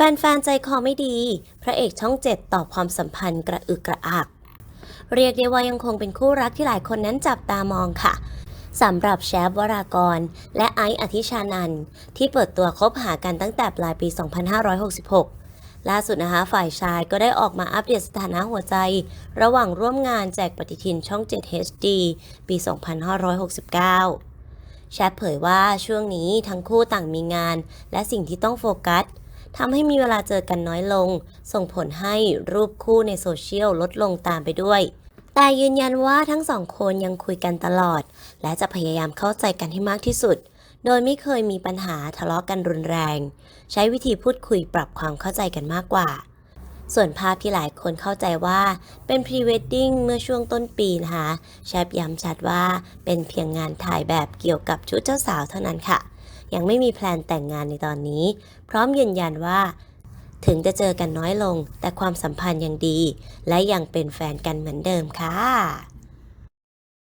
แฟนๆ ใจคอไม่ดี พระเอกช่องเจ็ดตอบความสัมพันธ์กระอึกกระอัก เรียกได้ว่ายังคงเป็นคู่รักที่หลายคนนั้นจับตามองค่ะสำหรับแชฟวรากร และไอซ์อธิชานันท์ที่เปิดตัวคบหากันตั้งแต่ปลายปี 2566 ล่าสุดนะคะฝ่ายชายก็ได้ออกมาอัปเดตสถานะหัวใจ ระหว่างร่วมงานแจกปฏิทินช่อง 7 HD ปี 2569 แชทเผยว่าช่วงนี้ทั้งคู่ต่างมีงาน และสิ่งที่ต้องโฟกัส ทำให้มีเวลาเจอกันน้อยลง ส่งผลให้รูปคู่ในโซเชียลลดลงตามไปด้วย แต่ยืนยันว่าทั้งสองคนยังคุยกันตลอด และจะพยายามเข้าใจกันให้มากที่สุด โดยไม่เคยมีปัญหาทะเลาะกันรุนแรง ใช้วิธีพูดคุยปรับความเข้าใจกันมากกว่า ส่วนภาพที่หลายคนเข้าใจว่าเป็นพรีเวดดิ้งเมื่อช่วงต้นปีนะคะแชปย้ำชัดว่าเป็นเพียงงานถ่ายแบบเกี่ยวกับชุดเจ้าสาวเท่านั้นค่ะ ยังไม่มีแพลนแต่งงานในตอนนี้ พร้อมยืนยันว่า ถึงจะเจอกันน้อยลง แต่ความสัมพันธ์ยังดี และยังเป็นแฟนกันเหมือนเดิมค่ะ